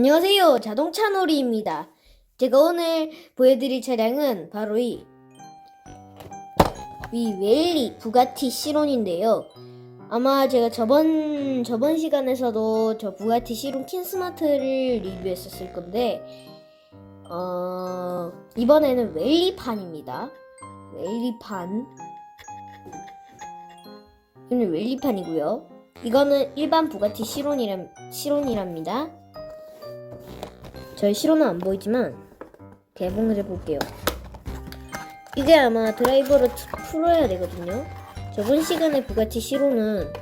안녕하세요. 자동차 놀이입니다. 제가 오늘 보여드릴 차량은 바로 이, 이 웰리 부가티 시론인데요. 아마 제가 저번, 저번 시간에서도 저 부가티 시론 킨스마트를 리뷰했었을 건데, 어, 이번에는 웰리판입니다. 웰리판. 이거는 웰리판이고요. 이거는 일반 부가티 시론이람, 시론이랍니다. 저희 실온은 안 보이지만 개봉을 해볼게요. 이게 아마 드라이버를 트- 풀어야 되거든요. 저번 시간에 부가티 시로는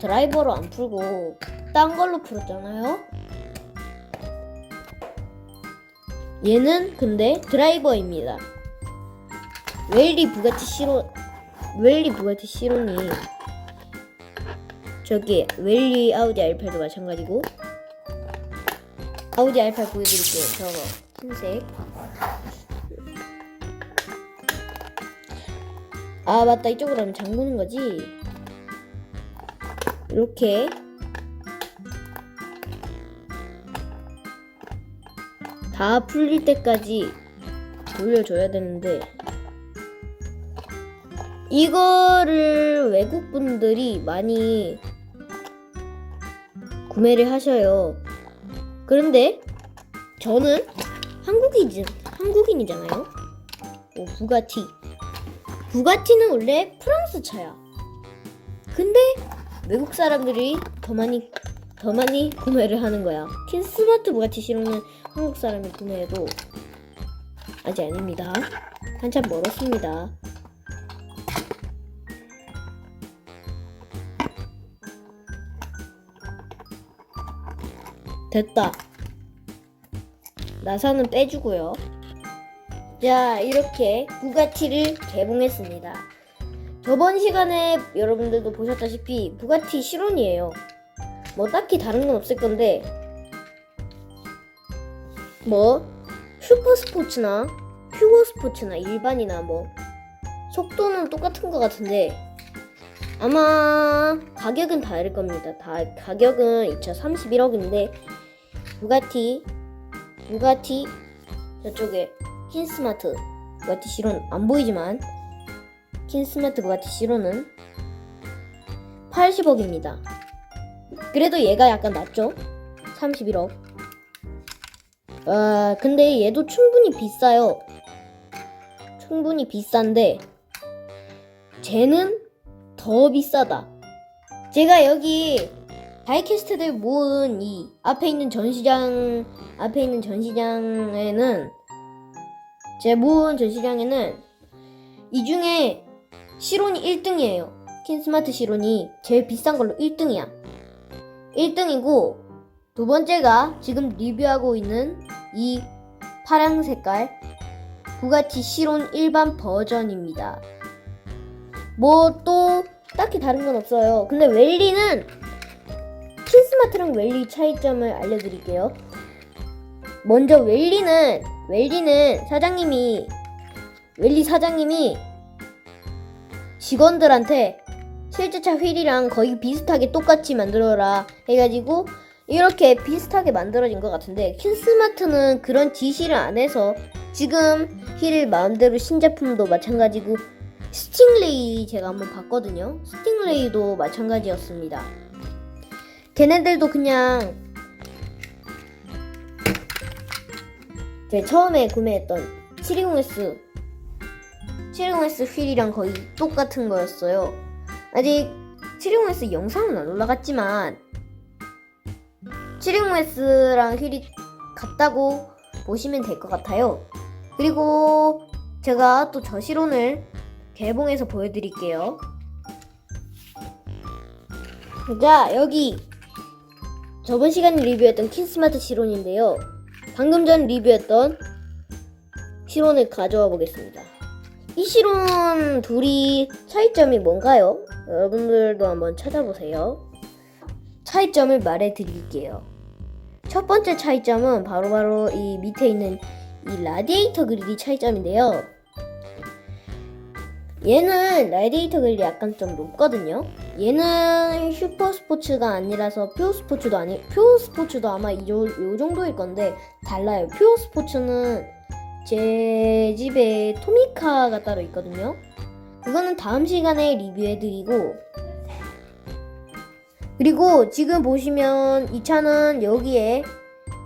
드라이버로 안 풀고 딴 걸로 풀었잖아요. 얘는 근데 드라이버입니다. 웰리 부가티 시로 웰리 부가티 시론이 저기 웰리 아우디 R8도 마찬가지고 아우디 R8 보여드릴게요. 저거 흰색. 아 맞다 이쪽으로 하면 잠그는 거지. 이렇게 다 풀릴 때까지 돌려줘야 되는데 이거를 외국 분들이 많이 구매를 하셔요. 그런데 저는 한국인 한국인이잖아요. 오, 부가티. 부가티는 원래 프랑스 차야. 근데 외국 사람들이 더 많이 더 많이 구매를 하는 거야. 킨 스마트 부가티 시로는 한국 사람이 구매해도 아직 아닙니다. 한참 멀었습니다. 됐다. 나사는 빼주고요. 자, 이렇게 부가티를 개봉했습니다. 저번 시간에 여러분들도 보셨다시피 부가티 실온이에요. 뭐 딱히 다른 건 없을 건데 뭐 슈퍼 스포츠나 퓨어 스포츠나 일반이나 뭐 속도는 똑같은 것 같은데 아마 가격은 다를 겁니다. 다 가격은 2,031억인데 부가티 부가티 저쪽에 킨스마트 부가티 시론 안 보이지만 킨스마트 부가티 시론은 80억입니다. 그래도 얘가 약간 낫죠? 31억. 아 근데 얘도 충분히 비싸요. 충분히 비싼데 쟤는 더 비싸다. 제가 여기 다이캐스트들 모은 이 앞에 있는 전시장 앞에 있는 전시장에는 제 모은 전시장에는 이 중에 시론이 1등이에요. 킨스마트 시론이 제일 비싼 걸로 1등이야. 1등이고 두 번째가 지금 리뷰하고 있는 이 파랑 색깔 부가티 시론 일반 버전입니다. 뭐 또 딱히 다른 건 없어요. 근데 웰리는 킨스마트랑 웰리 차이점을 알려드릴게요. 먼저 웰리는 웰리는 사장님이 웰리 사장님이 직원들한테 실제 차 휠이랑 거의 비슷하게 똑같이 만들어라 해가지고 이렇게 비슷하게 만들어진 것 같은데 킨스마트는 그런 지시를 안 해서 지금 휠을 마음대로 신제품도 마찬가지고 스팅레이 제가 한번 봤거든요. 스팅레이도 마찬가지였습니다. 걔네들도 그냥 제 처음에 구매했던 720S 720S 휠이랑 거의 똑같은 거였어요. 아직 720S 영상은 안 올라갔지만 720S랑 휠이 같다고 보시면 될 것 같아요. 그리고 제가 또 저실온을 개봉해서 보여드릴게요. 자, 여기 저번 시간에 리뷰했던 킨스마트 실온인데요. 방금 전 리뷰했던 실온을 가져와 보겠습니다. 이 실온 둘이 차이점이 뭔가요? 여러분들도 한번 찾아보세요. 차이점을 말해 드릴게요. 첫 번째 차이점은 바로바로 이 밑에 있는 이 라디에이터 그릴이 차이점인데요. 얘는 라디에이터 그릴이 약간 좀 높거든요. 얘는 슈퍼 스포츠가 아니라서 퓨어 스포츠도 아니 퓨어 스포츠도 아마 요, 요 정도일 건데 달라요. 퓨어 스포츠는 제 집에 토미카가 따로 있거든요. 그거는 다음 시간에 리뷰해드리고 그리고 지금 보시면 이 차는 여기에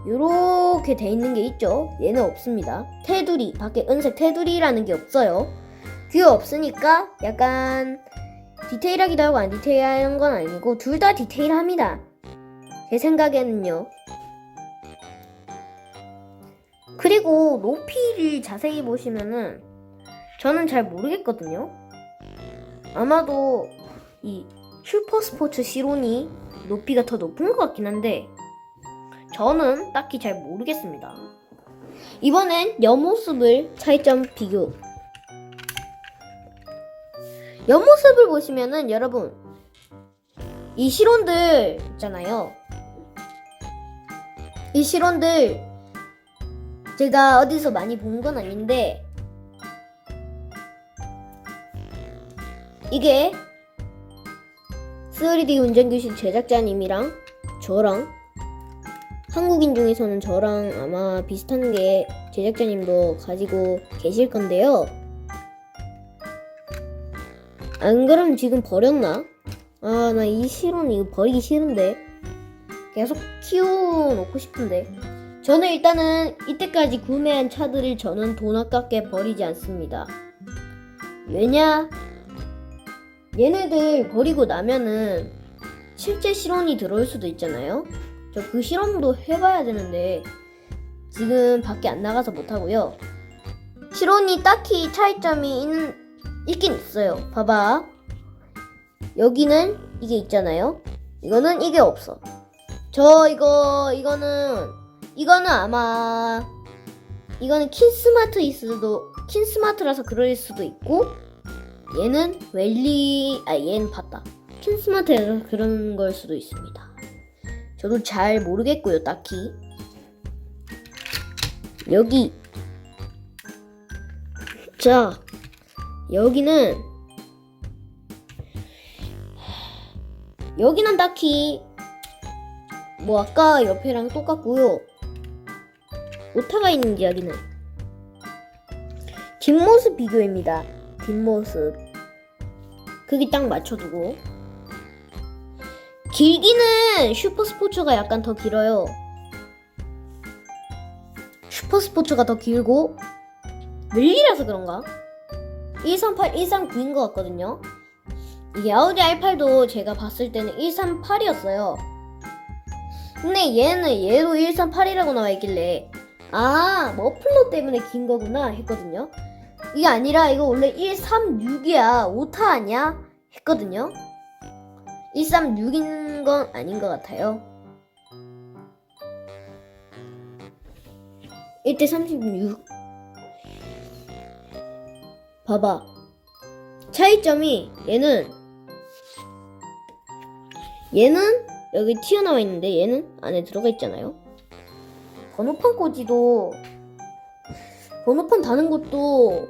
이렇게 돼 있는 게 있죠. 얘는 없습니다. 테두리 밖에 은색 테두리라는 게 없어요. 그게 없으니까 약간 디테일하기도 하고 안 디테일한 건 아니고 둘 다 디테일합니다. 제 생각에는요. 그리고 높이를 자세히 보시면은 저는 잘 모르겠거든요. 아마도 이 슈퍼 스포츠 시론이 높이가 더 높은 것 같긴 한데 저는 딱히 잘 모르겠습니다. 이번엔 옆모습을 차이점 비교. 옆모습을 보시면은 여러분 이 실온들 있잖아요. 이 실온들 제가 어디서 많이 본 건 아닌데 이게 3D 운전교실 제작자님이랑 저랑 한국인 중에서는 저랑 아마 비슷한 게 제작자님도 가지고 계실 건데요. 안 그럼 지금 버렸나? 아, 나 이 실온 이거 버리기 싫은데. 계속 키워놓고 싶은데. 저는 일단은 이때까지 구매한 차들을 저는 돈 아깝게 버리지 않습니다. 왜냐? 얘네들 버리고 나면은 실제 실온이 들어올 수도 있잖아요. 저 그 실험도 해봐야 되는데 지금 밖에 안 나가서 못하고요. 실온이 딱히 차이점이 있, 있긴 있어요. 봐봐. 여기는 이게 있잖아요. 이거는 이게 없어. 저 이거 이거는 이거는 아마 이거는 킨스마트 있어도 킨스마트라서 그럴 수도 있고 얘는 웰리 아 얘는 봤다. 킨스마트에서 그런 걸 수도 있습니다. 저도 잘 모르겠고요, 딱히. 여기. 자, 여기는. 여기는 딱히. 뭐, 아까 옆에랑 똑같고요. 오타가 있는 이야기는. 뒷모습 비교입니다. 뒷모습. 크기 딱 맞춰두고. 길기는 슈퍼 스포츠가 약간 더 길어요. 슈퍼 스포츠가 더 길고 밀리라서 그런가? 138, 139인 것 같거든요. 이게 아우디 R8도 제가 봤을 때는 138이었어요. 근데 얘는 얘도 138이라고 나와 있길래 아 머플러 때문에 긴 거구나 했거든요. 이게 아니라 이거 원래 136이야 오타 아니야 했거든요. 136인 건 아닌 것 같아요. 1대 36. 봐봐. 차이점이 얘는 얘는 여기 튀어나와 있는데 얘는 안에 들어가 있잖아요. 번호판 꽂이도 번호판 다는 것도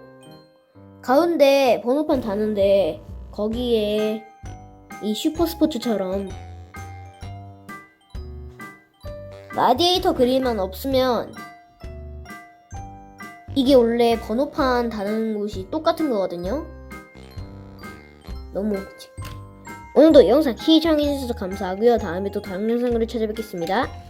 가운데 번호판 다는데 거기에 이 슈퍼스포츠처럼 라디에이터 그릴만 없으면 이게 원래 번호판 다는 곳이 똑같은 거거든요. 너무 웃지. 오늘도 영상 시청해주셔서 감사하고요. 다음에 또 다른 영상으로 찾아뵙겠습니다.